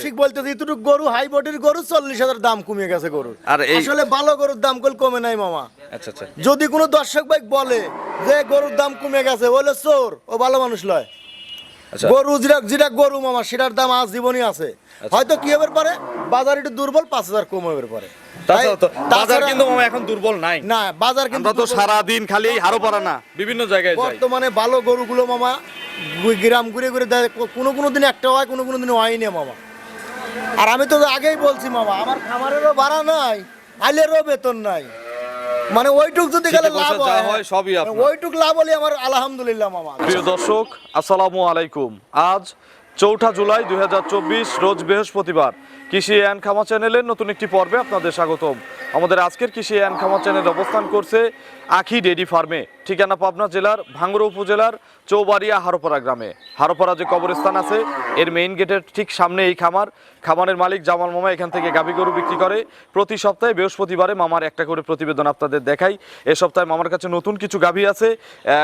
বার্ষিক বলতেছি এতটুকু গরু হাই বডির গরু চল্লিশ হাজার দাম কমে গেছে গরুর। আর এই- আসলে ভালো গরুর দাম কল কমে নাই মামা। আচ্ছা আচ্ছা। যদি কোনো দর্শক ভাই বলে যে গরুর দাম কমে গেছে বলে চোর ও ভালো মানুষ লয়। আচ্ছা। গরু যেটা যেটা গরু মামা সেটার দাম আজ জীবনই আছে হয়তো কি হবে পারে? বাজার একটু দুর্বল পাঁচ হাজার কম হবে পারে। তাছাড়া তো তাই- বাজার তাছাড়া- কিন্তু মামা এখন দুর্বল নাই। না বাজার কিন্তু আমরা তো দুর্বল। সারা দিন খালি এই হারো পারা না। বিভিন্ন জায়গায় যাই। বর্তমানে ভালো গরুগুলো মামা গু- গ্রাম ঘুরে ঘুরে দেয় কোনো কোনো দিন একটা হয় কোনো কোনো দিন হয়নি মামা। আর আমি তো আগেই বলছি মামা আমার খামারেরও ভাড়া নাই আইলেরও বেতন নাই। মানে ওইটুক যদি গেলে লাভ হয় হয় সবই আপনার। ওইটুক লাভ হলে আমার আলহামদুলিল্লাহ মামা। প্রিয় দর্শক আসসালামু আলাইকুম। আজ চৌঠা জুলাই দুই হাজার চব্বিশ রোজ বৃহস্পতিবার। কৃষি অ্যান্ড খামা চ্যানেলের নতুন একটি পর্বে আপনাদের স্বাগতম। আমাদের আজকের কৃষি অ্যান্ড খামা চ্যানেল অবস্থান করছে আখি ডেরি ফার্মে। ঠিকানা পাবনা জেলার ভাঙ্গুড়া উপজেলার চৌবাড়িয়া হারোপাড়া গ্রামে। হারোপাড়া যে কবরস্থান আছে, এর মেইন গেটের ঠিক সামনে এই খামার। খামারের মালিক জামাল মামা এখান থেকে গাভী গরু বিক্রি করে। প্রতি সপ্তাহে বৃহস্পতিবারে মামার একটা করে প্রতিবেদন আপনাদের দেখাই। এ সপ্তাহে মামার কাছে নতুন কিছু গাভী আছে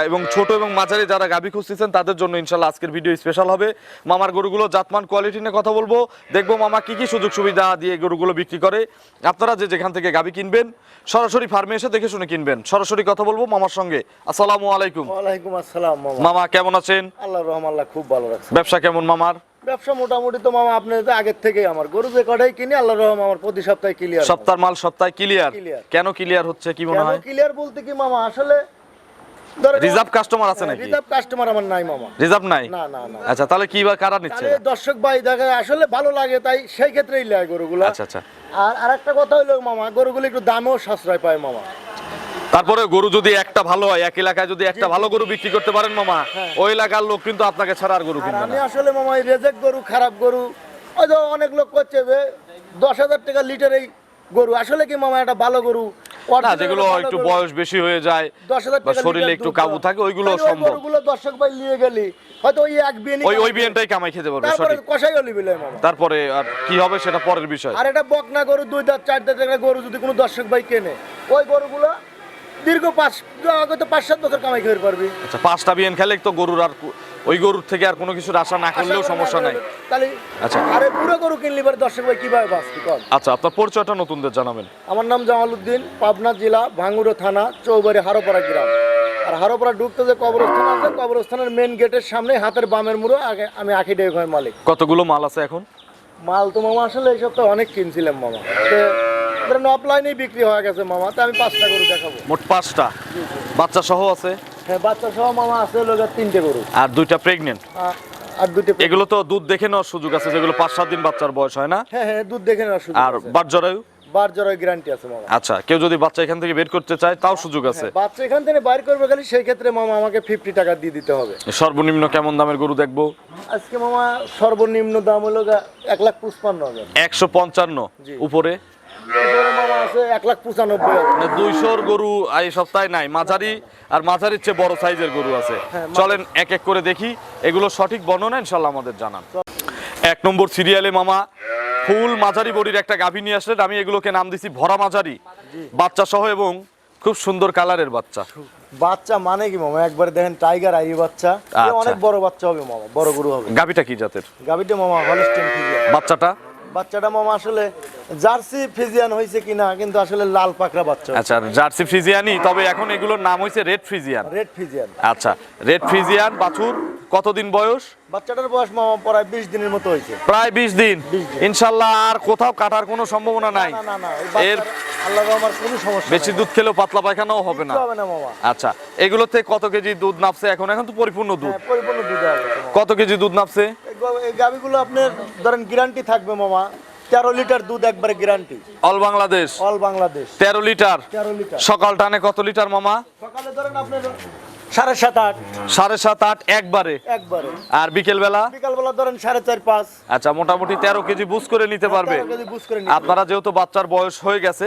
এবং ছোট এবং মাঝারি যারা গাভী খুঁজতেছেন, তাদের জন্য ইনশাল্লাহ আজকের ভিডিও স্পেশাল হবে। মামার গরুগুলো জাতমান কোয়ালিটি নিয়ে কথা বলব। দেখব মামা কি কি সুযোগ সুবিধা দিয়ে গরুগুলো বিক্রি করে। আপনারা যে যেখান থেকে গাভী কিনবেন, সরাসরি ফার্মে এসে দেখে শুনে কিনবেন। সরাসরি কথা বলব মামার সঙ্গে। আসসালামু আলাইকুম। ওয়ালাইকুম আসসালাম মামা। মামা কেমন আছেন? আল্লাহ রহমাল্লাহ খুব ভালো রাখছে। ব্যবসা কেমন মামার? ব্যবসা মোটামুটি তো মামা আপনার তো আগের থেকেই আমার। গরু যে কটাই কিনি আল্লাহ রহম আমার প্রতি সপ্তাহে ক্লিয়ার সপ্তাহ মাল সপ্তাহে ক্লিয়ার কেন ক্লিয়ার হচ্ছে কি মনে হয়? ক্লিয়ার বলতে কি মামা আসলে রিজার্ভ কাস্টমার আছে নাকি? রিজার্ভ কাস্টমার আমার নাই মামা। রিজার্ভ নাই? না না না। আচ্ছা তাহলে কি বা কারা নিচ্ছে? দর্শক ভাই দেখা আসলে ভালো লাগে তাই সেই ক্ষেত্রেই লেয় গরুগুলো। আচ্ছা আচ্ছা। আর আরেকটা কথা হলো মামা গরুগুলো একটু দামেও সাশ্রয় পায় মামা। তারপরে গরু যদি একটা ভালো হয় এক এলাকায় যদি একটা ভালো গরু বিক্রি করতে পারেন মামা হ্যাঁ। ওই এলাকার লোক কিন্তু আপনাকে ছাড়া আর গরু কিনবে আমি আসলে মামা রেজেক্ট গরু খারাপ গরু ওই যে অনেক লোক করছে যে দশ হাজার টাকা লিটার এই গরু আসলে কি মামা একটা ভালো গরু? না যেগুলো একটু বয়স বেশি হয়ে যায় বা শরীরে একটু কাবু থাকে ওইগুলো সম্ভব। গরুগুলো দর্শক ভাই নিয়ে গেলি হয়তো ওই এক বিয়ে ওই ওই বিএনটাই কামাই খেতে পারবে তারপরে সঠিক। কষাই অলি বিলে তারপরে আর কি হবে সেটা পরের বিষয়। আর এটা বকনা গরু দুই দাঁত চার দাঁত একটা গরু যদি কোনো দর্শক ভাই কেনে ওই গরুগুলো দীর্ঘ পাঁচ হয়তো পাঁচ সাত বছর কামাই খেতে পারবি। আচ্ছা পাঁচটা বিএন খেলে তো গরুর আর ওই গরুর থেকে আর কোনো কিছুর আশা না করলেও সমস্যা নাই। তাহলে আচ্ছা। আরে পুরো গরু কিনলি পরে দর্শক ভাই কীভাবে বাঁচবি কর আচ্ছা আপনার পরিচয়টা নতুনদের জানাবেন। আমার নাম জামাল উদ্দিন পাবনা জেলা ভাঙ্গুড়ো থানা চৌবাড়ি হারোপাড়া গ্রাম। আর হারোপাড়া ঢুকতে যে কবরস্থান আছে কবরস্থানের মেন গেটের সামনে হাতের বামের মুড়ো আগে আমি আখি ডেক মালিক। কতগুলো মাল আছে এখন? মাল তো মামা আসলে এই সপ্তাহে অনেক কিনছিলাম মামা। ধরেন অফলাইনেই বিক্রি হয়ে গেছে মামা তো আমি পাঁচটা গরু দেখাবো। মোট পাঁচটা? বাচ্চা সহ আছে? হ্যাঁ বাচ্চা সহ মামা আছে লোক তিনটে গরু। আর দুইটা প্রেগনেন্ট আর দুটো এগুলো তো দুধ দেখে নেওয়ার সুযোগ আছে যেগুলো পাঁচ সাত দিন বাচ্চার বয়স হয় না? হ্যাঁ হ্যাঁ দুধ দেখে নেওয়ার সুযোগ আর আছে। বাট জরায়ু? বার জরায় গ্যারান্টি আছে মামা। আচ্ছা কেউ যদি বাচ্চা এখান থেকে বের করতে চায় তাও সুযোগ আছে। হ্যাঁ, বাচ্চা এখান থেকে বাইর করবে গেলে সেই ক্ষেত্রে মামা আমাকে ফিফটি টাকা দিয়ে দিতে হবে। সর্বনিম্ন কেমন দামের গরু দেখব? আজকে মামা সর্বনিম্ন দাম হলো এক লাখ পঁচপান্ন হাজার। একশো পঞ্চান্ন উপরে? মানে দুইশোর গরু এই সপ্তাহে নাই। মাঝারি আর মাঝারির চেয়ে বড় সাইজের গরু আছে। হ্যাঁ, চলেন এক এক করে দেখি। এগুলো সঠিক বর্ণনা ইনশাল্লাহ আমাদের জানান। এক নম্বর সিরিয়ালে মামা ফুল মাঝারি বডির একটা গাভী নিয়ে আসলেন। আমি এগুলোকে নাম দিছি ভরা মাঝারি। বাচ্চা সহ এবং খুব সুন্দর কালারের বাচ্চা। বাচ্চা মানে কি মামা? একবার দেখেন টাইগার আই বাচ্চা। আচ্ছা। অনেক বড় বাচ্চা হবে মামা বড় গরু হবে। গাভীটা কি জাতের? গাবিটা মামা হলস্টেন বাচ্চাটা? বাচ্চাটা মামা আসলে জার্সি ফিজিয়ান হয়েছে কিনা কিন্তু আসলে লাল পাকড়া বাচ্চা। আচ্ছা জার্সি ফ্রিজিয়ানি তবে এখন এগুলোর নাম হয়েছে রেড ফ্রিজিয়ান। রেড ফিজিয়ান আচ্ছা রেড ফ্রিজিয়ান বাছুর কতদিন বয়স? বাচ্চাটার বয়স মামা প্রায় বিশ দিনের মতো হয়েছে। প্রায় বিশ দিন। 20 দিন। ইনশাল্লাহ আর কোথাও কাটার কোনো সম্ভাবনা নাই। না না না এর বাচ্চার আল্লাহ আমার কোনো সমস্যা বেশি দুধ খেলেও পাতলা পায়খানাও হবে না। হবে না মামা। আচ্ছা এগুলোতে কত কেজি দুধ নাপছে এখন? এখন তো পরিপূর্ণ দুধ। হ্যাঁ, পরিপূর্ণ দুধ কত কেজি দুধ নাপছে? গাবিগুলো আপনার ধরেন গ্যারান্টি থাকবে মামা। তেরো লিটার দুধ একবারে guarantee all Bangladesh all Bangladesh তেরো লিটার। তেরো লিটার। সকাল টানে কত লিটার মামা? সকালে ধরেন আপনার সাড়ে সাত আট। সাড়ে সাত আট একবারে। একবারে। আর বিকেল বেলা বিকালবেলা ধরেন সাড়ে চার পাঁচ। আচ্ছা মোটামুটি তেরো কেজি বুঝ করে নিতে পারবে। আপনারা যেহেতু বাচ্চার বয়স হয়ে গেছে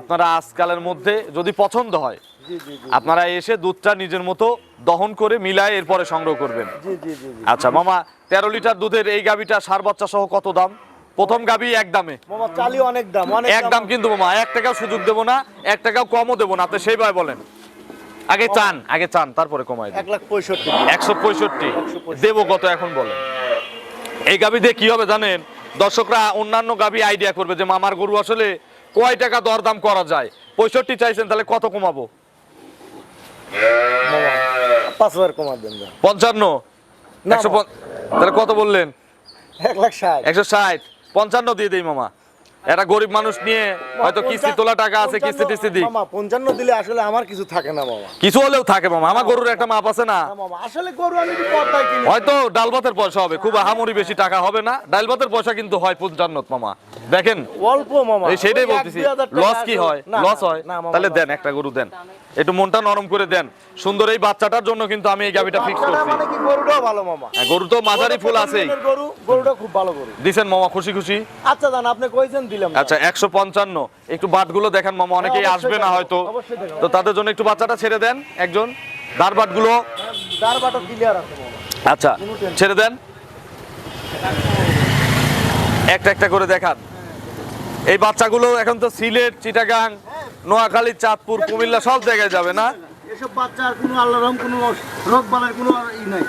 আপনারা আজকালের মধ্যে যদি পছন্দ হয় আপনারা এসে দুধটা নিজের মতো দহন করে মিলায় এরপরে সংগ্রহ করবেন। আচ্ছা মামা তেরো লিটার দুধের এই গাবিটা সার বাচ্চা সহ কত দাম? প্রথম গাবি এক দামে। চালি অনেক দাম এক দাম কিন্তু মামা এক টাকাও সুযোগ দেবো না এক টাকাও কমও দেবো না। আপনি সেইভাবে বলেন। আগে চান আগে চান তারপরে কমাই এক লাখ পঁয়ষট্টি। একশো পঁয়ষট্টি। দেবো কত এখন বলেন। এই গাবি দিয়ে কি হবে জানেন? দর্শকরা অন্যান্য গাভী আইডিয়া করবে যে মামার গরু আসলে কয় টাকা দরদাম করা যায়? পঁয়ষট্টি চাইছেন তাহলে কত কমাবো? পাঁচ হাজার কমার দেন পঞ্চান্ন? একশো তাহলে কত বললেন? এক লাখ ষাট। একশো ষাট। পঞ্চান্ন দিয়ে দেই মামা। একটা গরিব মানুষ নিয়ে হয়তো কিস্তি তোলা টাকা আছে কিস্তি টিস্তি দিই। মামা পঞ্চান্ন দিলে আসলে আমার কিছু থাকে না মামা। কিছু হলেও থাকে মামা। আমার গরুর একটা মাপ আছে না। মামা আসলে গরু আমি কিনি। হয়তো ডাল ভাতের পয়সা হবে খুব আহামরি বেশি টাকা হবে না। ডাল ভাতের পয়সা কিন্তু হয় পঞ্চান্ন মামা। দেখেন অল্প মামা। সেটাই বলতেছি লস কি হয়? লস হয়? তাহলে দেন একটা গরু দেন। একটু মনটা নরম করে দেন। সুন্দর এই বাচ্চাটার জন্য কিন্তু আমি এই গাবিটা ফিক্স করছি। মানে কি গরুটাও ভালো মামা? হ্যাঁ, গরু তো মাঝারি ফুল দিনের গরু গরুটা খুব ভালো গরু। দিছেন মামা খুশি খুশি? আচ্ছা জান আপনি কইছেন দিলাম। আচ্ছা একশো পঞ্চান্ন। একটু বাটগুলো দেখেন মামা অনেকেই আসবে না হয়তো। তো তাদের জন্য একটু বাচ্চাটা ছেড়ে দেন একজন। দাঁড় বাটগুলো। দাঁড় বাটা ক্লিয়ার আছে মামা। আচ্ছা ছেড়ে দেন। একটা একটা করে দেখান। এই বাচ্চাগুলো এখন তো সিলেট চিটাগাং নোয়াখালী চাঁদপুর কুমিল্লা সব জায়গায় যাবে না? এসব বাচ্চার কোনো কোনো রোগ বালার কোনো ই নাই।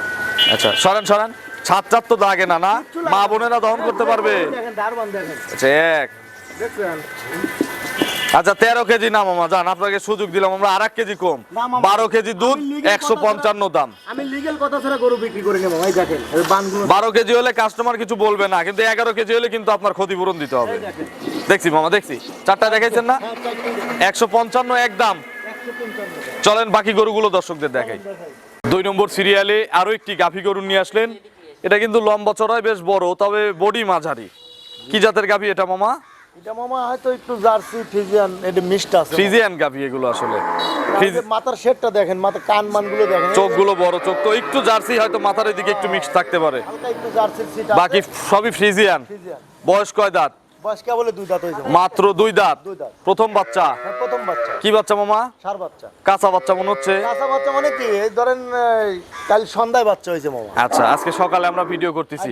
আচ্ছা সরান সরান। ছাদ চাদ তো দাগে না না? মা বোনেরা দহন করতে পারবে। আচ্ছা এক। আচ্ছা তেরো কেজি না মামা যান আপনাকে সুযোগ দিলাম আমরা আর এক কেজি কম। বারো কেজি দুধ একশো পঞ্চান্ন দাম। আমি লিগেল কথা ছাড়া গরু বিক্রি করে নেব ভাই দেখেন বারো কেজি হলে কাস্টমার কিছু বলবে না কিন্তু এগারো কেজি হলে কিন্তু আপনার ক্ষতিপূরণ দিতে হবে। দেখছি মামা দেখছি। চারটা দেখাইছেন না। একশো পঞ্চান্ন এক দাম চলেন বাকি গরুগুলো দর্শকদের দেখাই। দুই নম্বর সিরিয়ালে আরও একটি গাভী গরু নিয়ে আসলেন। এটা কিন্তু লম্বা চড়াই বেশ বড় তবে বডি মাঝারি। কি জাতের গাভী এটা মামা? এটা মামা হয়তো একটু জার্সি ফিজিয়ান এটা মিষ্ট আছে ফ্রিজিয়ান গাভী এগুলো আসলে। মাথার শেডটা দেখেন মাথার কান মানগুলো দেখেন। চোখগুলো বড় চোখ তো একটু জার্সি হয়তো মাথার দিকে একটু মিক্স থাকতে পারে। বাকি সবই ফ্রিজিয়ান বয়স কয় দাঁত? বয়স কে দুই দাঁত হয়েছে মাত্র দুই দাঁত। প্রথম বাচ্চা। হ্যাঁ, প্রথম বাচ্চা। কি বাচ্চা মামা? সার বাচ্চা। কাঁচা বাচ্চা মনে হচ্ছে। কাঁচা বাচ্চা মানে কি? ধরেন কাল সন্ধ্যায় বাচ্চা হয়েছে মামা। আচ্ছা আজকে সকালে আমরা ভিডিও করতেছি।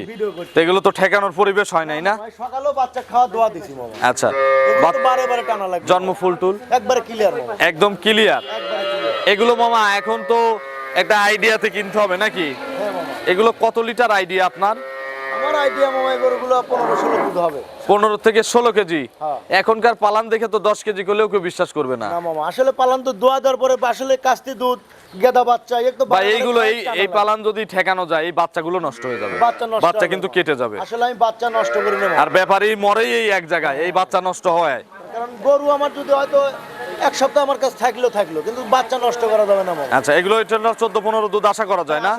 এগুলো তো ঠেকানোর পরিবেশ হয় নাই না? সকালেও বাচ্চা খাওয়া দোয়া দিছি মামা। আচ্ছা। বারে বারে টানা লাগবে। জন্ম ফুল টুল? একবারে ক্লিয়ার একদম ক্লিয়ার এগুলো মামা এখন তো একটা আইডিয়াতে কিনতে হবে নাকি? হ্যাঁ এগুলো কত লিটার আইডিয়া আপনার? আমার আইডিয়া মামা এই গরুগুলো পনেরো ষোলো দুধ হবে। পনেরো থেকে ষোলো কেজি? হ্যাঁ। এখনকার পালান দেখে তো দশ কেজি করলেও কেউ বিশ্বাস করবে না। না মামা আসলে পালান তো দোয়া দেওয়ার পরে আসলে কাস্তি দুধ গেদা বাচ্চা এক তো বা বারে বারে এইগুলো এই এই পালান যদি ঠেকানো যায় এই বাচ্চাগুলো নষ্ট হয়ে যাবে। বাচ্চা নষ্ট বাচ্চা কিন্তু কেটে যাবে। আসলে আমি বাচ্চা নষ্ট করে নেব। আর ব্যাপারী মরেই এই এক জায়গায় এই বাচ্চা নষ্ট হয়। কারণ গরু আমার যদি হয়তো এক সপ্তাহ আমার কাছে থাকলেও থাকল কিন্তু বাচ্চা নষ্ট করা যাবে না মামা আচ্ছা এগুলো এটা চোদ্দ পনেরো দুধ আশা করা যায় না।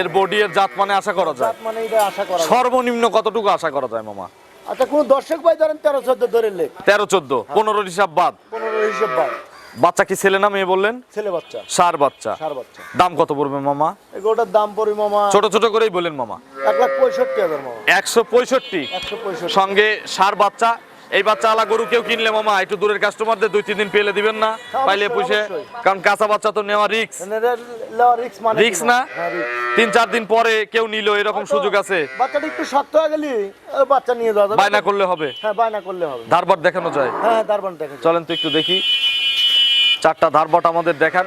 এর বডি এর জাত মানে আশা করা যায়? জাত মানে এটা আশা করা সর্বনিম্ন কতটুকু আশা করা যায় মামা? আচ্ছা কোন দর্শক ভাই ধরেন তেরো চোদ্দ ধরে লেখ। তেরো চোদ্দ পনেরো হিসাব বাদ। পনেরো হিসাব বাদ। বাচ্চা কি ছেলে না মেয়ে বললেন? ছেলে বাচ্চা। সার বাচ্চা। সার বাচ্চা। দাম কত পড়বে মামা? এই গরুটার দাম পড়ি মামা। ছোট ছোট করেই বলেন মামা। এক লাখ পঁয়ষট্টি হাজার মামা। একশো পঁয়ষট্টি। একশো পঁয়ষট্টি। সঙ্গে সার বাচ্চা এই বাচ্চা আলা গরু কেউ কিনলে মামা একটু দূরের কাস্টমারদের দুই তিন দিন পেলে দিবেন না পাইলে পুষে। কারণ কাঁচা বাচ্চা তো নেওয়া রিক্স রিক্স মানে কি না? হ্যাঁ, তিন চার দিন পরে কেউ নিল এরকম সুযোগ আছে? বাচ্চাটা একটু শক্ত হয়ে গেলি বাচ্চা নিয়ে যাওয়া যাবে। বায়না করলে হবে? হ্যাঁ বায়না করলে হবে। ধারবাট দেখানো যায়। হ্যাঁ দেখে চলেন তো একটু দেখি। চারটা ধারবাট আমাদের দেখান।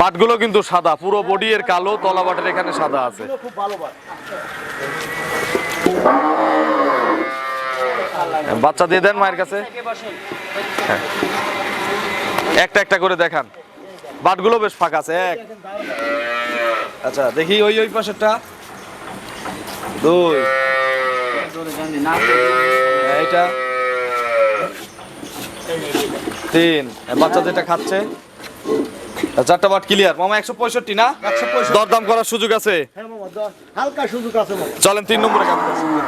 বাটগুলো কিন্তু সাদা পুরো বডি এর কালো তলা বাটের এখানে সাদা আছে। খুব ভালো বাট। বাচ্চা দিয়ে দেন মায়ের কাছে। হ্যাঁ। একটা একটা করে দেখান। বাটগুলো বেশ ফাঁকা আছে এক। আচ্ছা দেখি ওই ওই পাশেরটা। দুই। হ্যাঁ, এইটা। তিন। হ্যাঁ, বাচ্চা যেটা খাচ্ছে। আর চারটা বাট ক্লিয়ার মামা একশো পঁয়ষট্টি না? দরদাম করার সুযোগ আছে। হালকা সুযোগ আছে চলেন তিন নম্বরে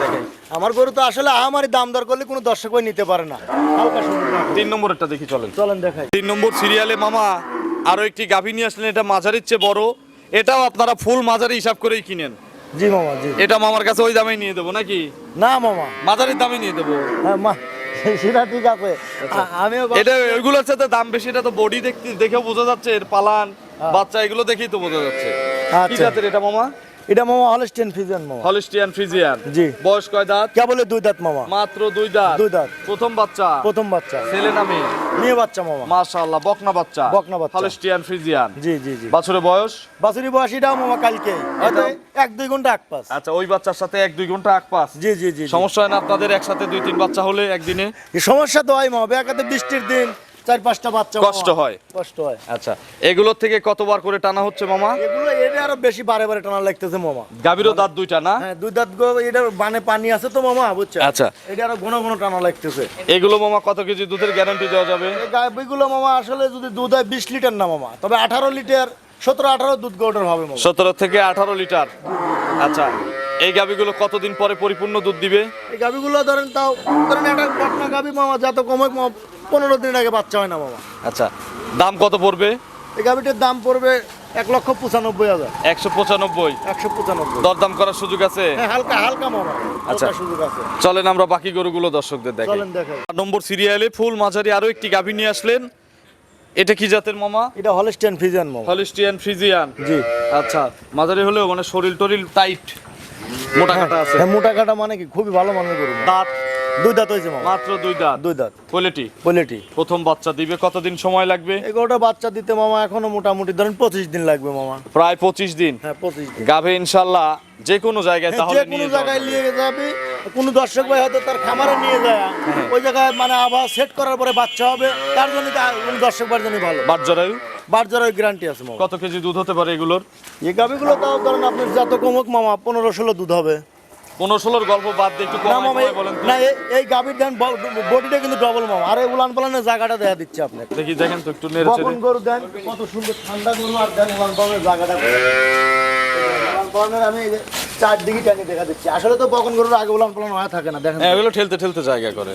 দেখাই আমার গরু তো আসলে দাম দর করলে কোনো দর্শক নিতে পারে না। হালকা সুযোগ তিন নম্বরেরটা দেখি চলেন। চলেন দেখাই। তিন নম্বর সিরিয়ালে মামা আরও একটি গাভী নিয়ে আসলেন এটা মাঝারির চেয়ে বড়। এটাও আপনারা ফুল মাঝারি হিসাব করেই কিনেন। জি মামা জি এটা মামার কাছে ওই দামে নিয়ে দেবো নাকি? না মামা। মাঝারির দামে নিয়ে দেবো। হ্যাঁ মা সেটা ঠিক আছে। আমিও বা- এটা ওইগুলোর সাথে দাম বেশি এটা তো বডি দেখতে দেখেও বোঝা যাচ্ছে এর পালান হ্যাঁ। বাচ্চা এগুলো দেখেই তো বোঝা যাচ্ছে। আচ্ছা। এটা মামা? এটা মামা হলস্টেন ফিজেন মামা। হলিস্টিয়ান ফ্রিজিয়ান জি। বয়স কয় দাঁত? কে বলে দুই দাঁত মামা? মাত্র দুই দাঁত। দুই দাঁত। প্রথম বাচ্চা? প্রথম বাচ্চা। ছেলে নামে মেয়ে? বাচ্চা মামা। মাশাআল্লাহ বকনা বাচ্চা। বকনা বাচ্চা। হলিস্টিয়ান ফ্রিজিয়ান জি জি জি। বছরের বয়স? বাছুরি বয়স এটাও মামা কালকে। হয়তো এক দুই ঘণ্টা এক পাস। আচ্ছা ওই বাচ্চার সাথে এক দুই ঘণ্টা আগ পাস? জি জি জি। সমস্যা হয় না আপনাদের একসাথে দুই তিন বাচ্চা হলে একদিনে? এই সমস্যা তো হয় মামা বেকাতে বৃষ্টির দিন। চার পাঁচটা বাচ্চা কষ্ট হয়। কষ্ট হয়। আচ্ছা এগুলোর থেকে কতবার করে টানা হচ্ছে মামা? এগুলো এটা আরও বেশি বারে বারে টানা লাগতেছে মামা। গাভীরও দাঁত দুইটা না? হ্যাঁ দুই দাঁত এটা বানে পানি আছে তো মামা বুঝছ? আচ্ছা। এটা আরও ঘন ঘন টানা লাগতেছে। এগুলো মামা কত কেজি দুধের গ্যারান্টি দেওয়া যাবে? গাভিগুলো মামা আসলে যদি দুধ হয় বিশ লিটার না মামা তবে আঠারো লিটার সতেরো আঠারো দুধ গৌটার হবে মামা। সতেরো থেকে আঠারো লিটার। আচ্ছা এই গাভীগুলো কতদিন পরে পরিপূর্ণ দুধ দিবে? এই গাভিগুলো ধরেন তাও ধরেন একটা বটনা গাভি মামা যত কম পনেরো দিন আগে বাচ্চা হয় না মামা আচ্ছা দাম কত পড়বে? এই গাভিটার দাম পড়বে এক লক্ষ পঁচানব্বই হাজার। একশো পঁচানব্বই? একশো পঁচানব্বই। দরদাম করার সুযোগ আছে? হ্যাঁ হালকা হালকা মামা আচ্ছা। সুযোগ আছে। চলেন আমরা বাকি গরুগুলো দর্শকদের আট নম্বর সিরিয়ালে ফুল মাঝারি আরও একটি গাভী নিয়ে আসলেন। এটা কি জাতের মামা? এটা হলস্টেন ফিজান মামা। Holstein Friesian. জি। আচ্ছা মাঝারি হলেও মানে শরীর টরিল টাইট। মোটা কাটা আছে। হ্যাঁ মোটা কাটা মানে কি? খুবই ভালো মানের গরু। দাঁত। দুই দাঁত হয়েছে মামা। মাত্র দুই দাঁত। দুই দাঁত। কোয়ালিটি? পোলেটি প্রথম বাচ্চা দিবে কতদিন সময় লাগবে? এগারোটা বাচ্চা দিতে মামা এখনও মোটামুটি ধরেন পঁচিশ দিন লাগবে মামা। প্রায় পঁচিশ দিন। হ্যাঁ পঁচিশ দিন। গাভে ইনশাল্লাহ যে কোনো জায়গায় হ্যাঁ, তাহলে যে কোনো জায়গায় নিয়ে যাবে। কোনো দর্শক ভাই হয়তো তার খামারে নিয়ে যায়। ওই জায়গায় মানে আবার সেট করার পরে বাচ্চা হবে। তার জন্য দর্শক ভাইয়ের জন্য ভালো। বাট জরায়ু বার জরার গ্যারান্টি আছে মামা কত কেজি দুধ হতে পারে এগুলোর? এই গাভিগুলো তাও ধরেন আপনার যত কমক মামা পনেরো ষোলো দুধ হবে। পনেরো ষোলোর গল্প বাদ দিয়ে একটু না মামা বলেন না এই- গাভির দেন বডিটা কিন্তু ডবল মামা। আর এই উলান পালানের জায়গাটা দেখা দিচ্ছে আপনাকে। দেখি দেখেন তো একটু নেড়ে চেড়ে। গরু দেন কত সুন্দর ঠান্ডা গরু আর দেন উলান পালানের জায়গাটা। উলান পালানের আমি টানি দেখা দিচ্ছি। আসলে তো বকন গরুর আগে উলান পালান হয়ে থাকে না দেখেন হ্যাঁ এগুলো ঠেলতে ঠেলতে জায়গা করে।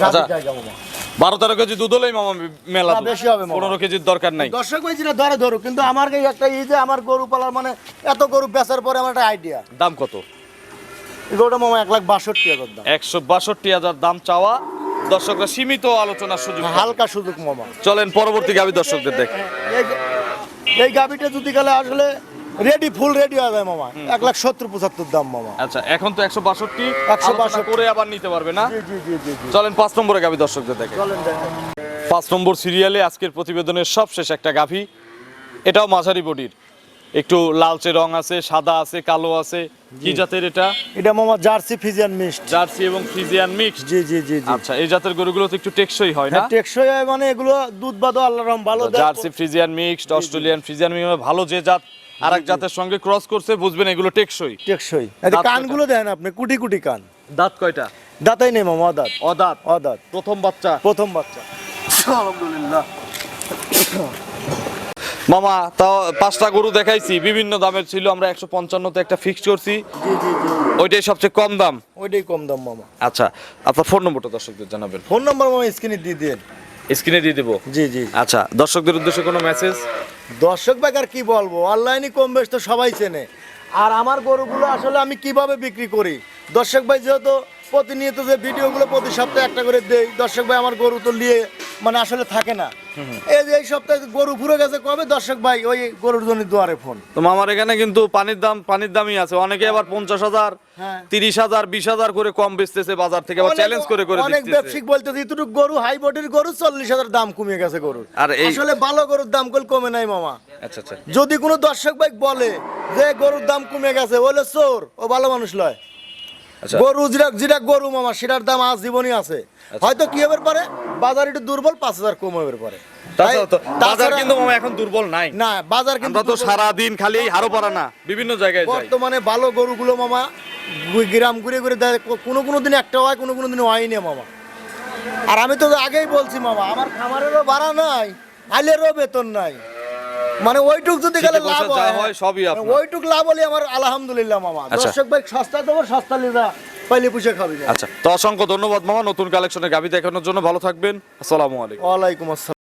আচ্ছা। জায়গা মামা। বারো তেরো কেজি দুধ হলেই মামা মেলা বেশি হবে। পনেরো কেজির দরকার নাই। দর্শক বলছি না ধরে ধরো কিন্তু আমার কাছে একটা এই যে আমার গরু পালার মানে এত গরু বেচার পরে আমার একটা আইডিয়া দাম কত? এই গরুটা মামা এক লাখ বাষট্টি হাজার দাম। একশো বাষট্টি হাজার দাম চাওয়া। দর্শকরা সীমিত আলোচনার সুযোগ হালকা সুযোগ মামা। চলেন পরবর্তী গাভী দর্শকদের দেখ। এই এই গাভিটা যদি গেলে আসলে রেডি ফুল রেডি হয়ে যায় মামা। এক লাখ সত্তর পঁচাত্তর দাম মামা। আচ্ছা এখন তো একশো বাষট্টি 162 করে আবার নিতে পারবে না? চলেন পাঁচ নম্বরে গাভী দর্শকদের দেখে। পাঁচ নম্বর সিরিয়ালে আজকের প্রতিবেদনের সবশেষ একটা গাভী। এটাও মাঝারি বডির। একটু লালচে রং আছে সাদা আছে কালো আছে। কি জাতের এটা? এটা মামা জার্সি ফিজিয়ান মিক্সড। জার্সি এবং ফ্রিজিয়ান মিক্সড? জি জি জি আচ্ছা এই জাতের গরুগুলো তো একটু টেকসই হয় না? হ্যাঁ, টেকসই হয় মানে এগুলো দুধ বাদও আল্লাহ রহম ভালো দেয় Jersey Friesian mixed Australian Friesian mixed ভালো যে জাত আর এক জাতের সঙ্গে ক্রস করছে বুঝবেন এগুলো টেকসই। টেকসই। কানগুলো দেখেন আপনি কুটি কুটি কান। দাঁত কয়টা? দাঁতাই নেই মামা অদাঁত। অদাঁত। অদাঁত। প্রথম বাচ্চা? প্রথম বাচ্চা। আলহামদুলিল্লাহ। মামা তাও পাঁচটা গরু দেখাইছি বিভিন্ন দামের ছিল আমরা একশো পঞ্চান্নতে একটা ফিক্সড করছি। ওইটাই সবচেয়ে কম দাম? ওইটাই কম দাম মামা। আচ্ছা আপনার ফোন নম্বরটা দর্শকদের জানাবেন। ফোন নম্বর মামা স্ক্রিনে দিয়ে দিন স্ক্রিনে দিয়ে দেবো? জি জি। আচ্ছা দর্শকদের উদ্দেশ্যে কোনো মেসেজ দর্শক ভাই আর কি বলব? অনলাইনে কম বেশ তো সবাই চেনে। আর আমার গরুগুলো আসলে আমি কীভাবে বিক্রি করি? দর্শক ভাই যেহেতু প্রতিনিয়ত যে ভিডিওগুলো প্রতি সপ্তাহে একটা করে দেই দর্শক ভাই আমার গরু তো নিয়ে মানে আসলে থাকে না। এই যে এই সপ্তাহে গরু ঘুরে গেছে কবে? দর্শক ভাই ওই গরুর জন্য দুয়ারে ফোন। তো মামার এখানে কিন্তু পানির দাম পানির দামই আছে। অনেকে আবার পঞ্চাশ হাজার হ্যাঁ। তিরিশ হাজার বিশ হাজার করে কম বেচতেছে বাজার থেকে আবার চ্যালেঞ্জ করে করে অনেক ব্যবসায়িক বলতেছে এতটুকু গরু হাই বডির গরু চল্লিশ হাজার দাম কমে গেছে গরুর। আর আসলে ভালো গরুর দাম কল কমে নাই মামা। আচ্ছা আচ্ছা। যদি কোনো দর্শক ভাই বলে যে গরুর দাম কমে গেছে বলে চোর ও ভালো মানুষ লয়। গরু যেটা যেটা গরু মামা সেটার দাম আজ জীবনই আছে। হয়তো কি হবে পারে? বাজার একটু দুর্বল পাঁচ হাজার কম হবে পারে। বাজার কিন্তু মামা এখন দুর্বল নাই। না বাজার কিন্তু তো সারা দিন খালি হারো না। বিভিন্ন জায়গায় যাই। বর্তমানে ভালো গরুগুলো মামা গ্রাম ঘুরে ঘুরে দেয়। কোনো কোনো দিন একটা হয় কোনো কোনো দিন মামা। আর আমি তো আগেই বলছি মামা আমার খামারেরও ভাড়া নাই আলেরও বেতন নাই। মানে ওইটুক যদি গেলে লাভ হয় হয় সবই আপনার। ওইটুক লাভ হলে আমার আলহামদুলিল্লাহ মামা। আচ্ছা। দর্শক ভাই সস্তা দেবো সস্তা লিদা পাইলে পুষে খাবি আচ্ছা তো অসংখ্য ধন্যবাদ মামা নতুন কালেকশনের গাবি দেখানোর জন্য ভালো থাকবেন। আসসালামু আলাইকুম। ওয়ালাইকুম আসসালাম।